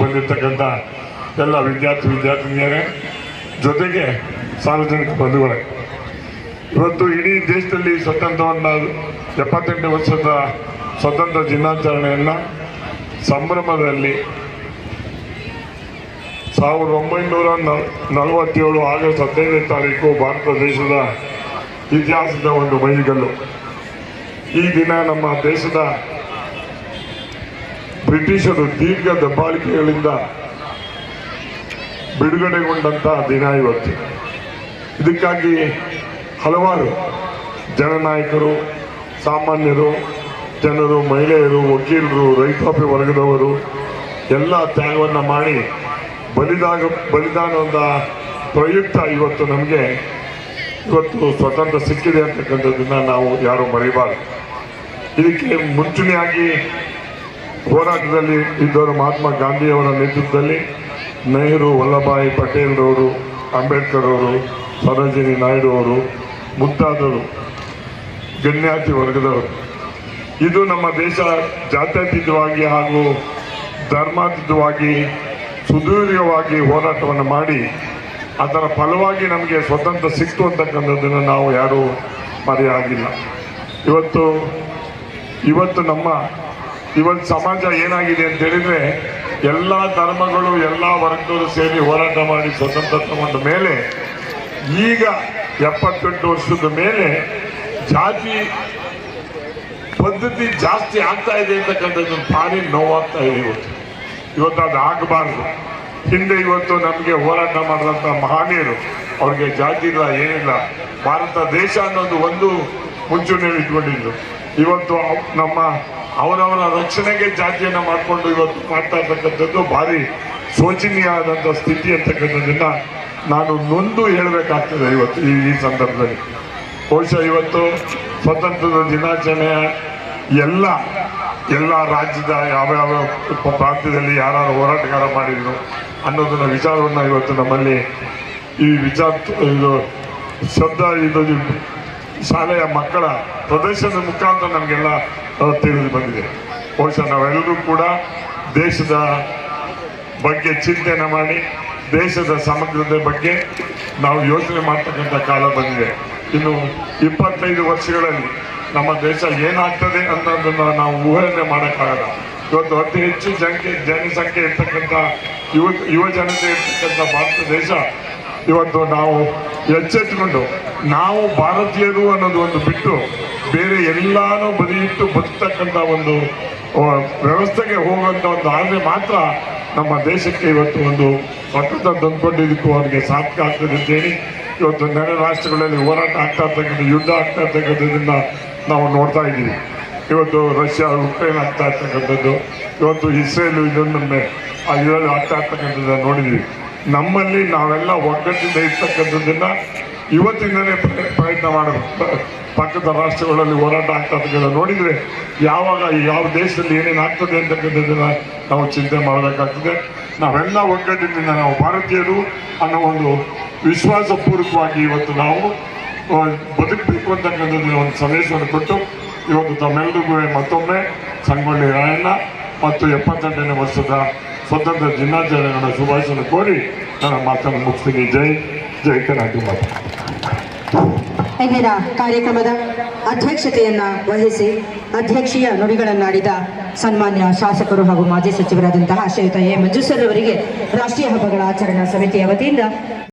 ಬಂದಿರತಕ್ಕಂಥ ಎಲ್ಲ ವಿದ್ಯಾರ್ಥಿ ವಿದ್ಯಾರ್ಥಿನಿಯರೇ, ಜೊತೆಗೆ ಸಾರ್ವಜನಿಕ ಬಂಧುಗಳೇ, ಇವತ್ತು ಇಡೀ ದೇಶದಲ್ಲಿ ಸ್ವತಂತ್ರವನ್ನ ಎಪ್ಪತ್ತೆಂಟು ವರ್ಷದ ಸ್ವತಂತ್ರ ದಿನಾಚರಣೆಯನ್ನು ಸಂಭ್ರಮದಲ್ಲಿ ಸಾವಿರದ ಒಂಬೈನೂರ ನಲವತ್ತೇಳು ಆಗಸ್ಟ್ ಹದಿನೈದನೇ ತಾರೀಕು ಭಾರತ ದೇಶದ ಇತಿಹಾಸದ ಒಂದು ಮೈಲಿಗಲ್ಲು. ಈ ದಿನ ನಮ್ಮ ದೇಶದ ಬ್ರಿಟಿಷರು ದೀರ್ಘ ದಬ್ಬಾಳಿಕೆಗಳಿಂದ ಬಿಡುಗಡೆಗೊಂಡಂತ ದಿನ ಇವತ್ತು. ಇದಕ್ಕಾಗಿ ಹಲವಾರು ಜನನಾಯಕರು, ಸಾಮಾನ್ಯರು, ಜನರು, ಮಹಿಳೆಯರು, ವಕೀಲರು, ರೈತಾಪಿ ವರ್ಗದವರು, ಎಲ್ಲ ತ್ಯಾಗವನ್ನು ಮಾಡಿ ಬಲಿದಾಗ, ಬಲಿದಾನದ ಪ್ರಯುಕ್ತ ಇವತ್ತು ನಮಗೆ ಇವತ್ತು ಸ್ವತಂತ್ರ ಸಿಕ್ಕಿದೆ ಅಂತಕ್ಕಂಥದ್ದನ್ನು ನಾವು ಯಾರು ಮರಿಬಾರ್ದು. ಇದಕ್ಕೆ ಮುಂಚೂಣಿಯಾಗಿ ಹೋರಾಟದಲ್ಲಿ ಇದ್ದವರು ಮಹಾತ್ಮ ಗಾಂಧಿಯವರ ನೇತೃತ್ವದಲ್ಲಿ ನೆಹರು ವಲ್ಲಭಾಯಿ ಪಟೇಲ್ರವರು ಅಂಬೇಡ್ಕರ್ ಅವರು ಸರೋಜಿನಿ ನಾಯ್ಡು ಅವರು, ಮುಂತಾದವರು, ಗಣ್ಯಾತಿ ವರ್ಗದವರು. ಇದು ನಮ್ಮ ದೇಶ ಜಾತ್ಯತೀತವಾಗಿ ಹಾಗೂ ಧರ್ಮಾತೀತವಾಗಿ ಸುದೀರ್ಘವಾಗಿ ಹೋರಾಟವನ್ನು ಮಾಡಿ, ಅದರ ಫಲವಾಗಿ ನಮಗೆ ಸ್ವತಂತ್ರ ಸಿಕ್ತು ಅಂತಕ್ಕಂಥದ್ದನ್ನು ನಾವು ಯಾರೂ ಮರೆಯಾಗಿಲ್ಲ. ಇವತ್ತು ಇವತ್ತು ನಮ್ಮ ಇವತ್ತು ಸಮಾಜ ಏನಾಗಿದೆ ಅಂತ ಹೇಳಿದ್ರೆ, ಎಲ್ಲ ಧರ್ಮಗಳು, ಎಲ್ಲ ವರ್ಗದವರು ಸೇರಿ ಹೋರಾಟ ಮಾಡಿ ಸ್ವತಂತ್ರ ತಗೊಂಡ ಮೇಲೆ, ಈಗ ಎಪ್ಪತ್ತೆಂಟು ವರ್ಷದ ಮೇಲೆ ಜಾತಿ ಪದ್ಧತಿ ಜಾಸ್ತಿ ಆಗ್ತಾ ಇದೆ ಅಂತಕ್ಕಂಥದ್ದು ಭಾರಿ ನೋವಾಗ್ತಾ ಇದೆ ಇವತ್ತು. ಇವತ್ತು ಅದು ಆಗಬಾರ್ದು. ಹಿಂದೆ ಇವತ್ತು ನಮಗೆ ಹೋರಾಟ ಮಾಡಿದಂಥ ಮಹಾನೀಯರು, ಅವ್ರಿಗೆ ಜಾತಿ ಇಲ್ಲ, ಏನಿಲ್ಲ. ಭಾರತ ದೇಶ ಅನ್ನೋದು ಒಂದು ಮುಂಚೂಣಿಯಲ್ಲಿ ಇಟ್ಕೊಂಡಿದ್ರು ಇವತ್ತು ನಮ್ಮ ಅವರವರ ರಕ್ಷಣೆಗೆ ಜಾತಿಯನ್ನು ಮಾಡಿಕೊಂಡು ಇವತ್ತು ಮಾಡ್ತಾ ಇರ್ತಕ್ಕಂಥದ್ದು ಭಾರಿ ಶೋಚನೀಯವಾದಂಥ ಸ್ಥಿತಿ ಅಂತಕ್ಕಂಥದ್ದನ್ನ ನಾನು ನೊಂದು ಹೇಳಬೇಕಾಗ್ತದೆ ಇವತ್ತು ಈ ಈ ಸಂದರ್ಭದಲ್ಲಿ. ಬಹುಶಃ ಇವತ್ತು ಸ್ವತಂತ್ರದ ದಿನಾಚರಣೆಯ ಎಲ್ಲ ಎಲ್ಲ ರಾಜ್ಯದ ಯಾವ್ಯಾವ ಪ್ರಾಂತ್ಯದಲ್ಲಿ ಯಾರು ಹೋರಾಟಗಾರ ಮಾಡಿದ್ರು ಅನ್ನೋದನ್ನ ವಿಚಾರವನ್ನು ಇವತ್ತು ನಮ್ಮಲ್ಲಿ ಈ ವಿಚಾರ ಇದು ಶಬ್ದ ಇದು ಶಾಲೆಯ ಮಕ್ಕಳ ಪ್ರದರ್ಶನದ ಮುಖಾಂತರ ನಮಗೆಲ್ಲ ತಿಳಿದು ಬಂದಿದೆ. ಬಹುಶಃ ನಾವೆಲ್ಲರೂ ಕೂಡ ದೇಶದ ಬಗ್ಗೆ ಚಿಂತನೆ ಮಾಡಿ, ದೇಶದ ಸಮಗ್ರತೆ ಬಗ್ಗೆ ನಾವು ಯೋಚನೆ ಮಾಡ್ತಕ್ಕಂಥ ಕಾಲ ಬಂದಿದೆ. ಇನ್ನು ಇಪ್ಪತ್ತೈದು ವರ್ಷಗಳಲ್ಲಿ ನಮ್ಮ ದೇಶ ಏನಾಗ್ತದೆ ಅನ್ನೋದನ್ನು ನಾವು ಊಹನೆ ಮಾಡೋಕ್ಕಾಗಲ್ಲ. ಇವತ್ತು ಅತಿ ಹೆಚ್ಚು ಜನಕ್ಕೆ ಜನಸಂಖ್ಯೆ ಇರ್ತಕ್ಕಂಥ ಯುವ ಯುವ ಜನತೆ ಇರ್ತಕ್ಕಂಥ ಭಾರತ ದೇಶ ಇವತ್ತು ನಾವು ಎಚ್ಚೆತ್ತುಕೊಂಡು ನಾವು ಭಾರತೀಯರು ಅನ್ನೋದು ಒಂದು ಬಿಟ್ಟು ಬೇರೆ ಎಲ್ಲಾನು ಬದಿಯಿಟ್ಟು ಬದುಕ್ತಕ್ಕಂಥ ಒಂದು ವ್ಯವಸ್ಥೆಗೆ ಹೋಗುವಂಥ ಒಂದು ಆದರೆ ಮಾತ್ರ ನಮ್ಮ ದೇಶಕ್ಕೆ ಇವತ್ತು ಒಂದು ಸ್ವತಂತ್ರ ತಂದುಕೊಂಡಿದ್ದಕ್ಕೂ ಅವ್ರಿಗೆ ಸಾರ್ಥಕ ಆಗ್ತದೆ ಅಂತೇಳಿ ಇವತ್ತು ನೆರೆ ರಾಷ್ಟ್ರಗಳಲ್ಲಿ ಹೋರಾಟ ಆಗ್ತಾ ಇರ್ತಕ್ಕಂಥ, ಯುದ್ಧ ಆಗ್ತಾ ಇರ್ತಕ್ಕಂಥದ್ದನ್ನ ನಾವು ನೋಡ್ತಾ ಇದ್ದೀವಿ. ಇವತ್ತು ರಷ್ಯಾ, ಉಕ್ರೇನ್ ಆಗ್ತಾ ಇರ್ತಕ್ಕಂಥದ್ದು, ಇವತ್ತು ಇಸ್ರೇಲ್ ಇದೊಂದೊಮ್ಮೆ ಆ ಇದರಲ್ಲಿ ಆಗ್ತಾ ಇರ್ತಕ್ಕಂಥದ್ದನ್ನು ನೋಡಿದ್ದೀವಿ. ನಮ್ಮಲ್ಲಿ ನಾವೆಲ್ಲ ಒಗ್ಗಟ್ಟಿಂದ ಇರ್ತಕ್ಕಂಥದ್ದನ್ನ ಇವತ್ತಿಂದನೇ ಪ್ರ- ಪ್ರಯತ್ನ ಮಾಡಬೇಕು. ಪಕ್ಕದ ರಾಷ್ಟ್ರಗಳಲ್ಲಿ ಹೋರಾಟ ಆಗ್ತಾ ಇರ್ತಕ್ಕಂಥ ನೋಡಿದರೆ ಯಾವಾಗ ಯಾವ ದೇಶದಲ್ಲಿ ಏನೇನು ಆಗ್ತದೆ ಅಂತಕ್ಕಂಥದ್ದನ್ನ ನಾವು ಚಿಂತೆ ಮಾಡಬೇಕಾಗ್ತದೆ. ನಾವೆಲ್ಲ ಒಗ್ಗಟ್ಟಿನಿಂದ ನಾವು ಭಾರತೀಯರು ಅನ್ನೋ ಒಂದು ವಿಶ್ವಾಸಪೂರ್ವಕವಾಗಿ ಇವತ್ತು ನಾವು ಬದುಕಬೇಕು ಅಂತಕ್ಕಂಥದ್ದು ಒಂದು ಸಂದೇಶವನ್ನು ಕೊಟ್ಟು ಇವತ್ತು ತಮ್ಮೆಲ್ಲರಿಗೂ ಮತ್ತೊಮ್ಮೆ ಸಂಗೊಳ್ಳಿ ರಾಯಣ್ಣ ಮತ್ತು ಎಪ್ಪತ್ತೆಂಟನೇ ವರ್ಷದ ಸ್ವತಂತ್ರ ದಿನಾಚರಣೆಗಳ ಶುಭಾಶಯ ಕೋರಿ ನನ್ನ ಮಾತನ್ನು ಮುಗಿಸ್ತೀನಿ. ಜೈ ಜೈ ಕರ್ನಾಟಕ ಇಂದಿನ ಕಾರ್ಯಕ್ರಮದ ಅಧ್ಯಕ್ಷತೆಯನ್ನ ವಹಿಸಿ ಅಧ್ಯಕ್ಷೀಯ ನುಡಿಗಳನ್ನಾಡಿದ ಸನ್ಮಾನ್ಯ ಶಾಸಕರು ಹಾಗೂ ಮಾಜಿ ಸಚಿವರಾದಂತಹ ಶ್ರೀಯುತ ಎ. ಮಂಜುಸರ್ ಅವರಿಗೆ ರಾಷ್ಟ್ರೀಯ ಹಬ್ಬಗಳ ಆಚರಣಾ ಸಮಿತಿಯ ವತಿಯಿಂದ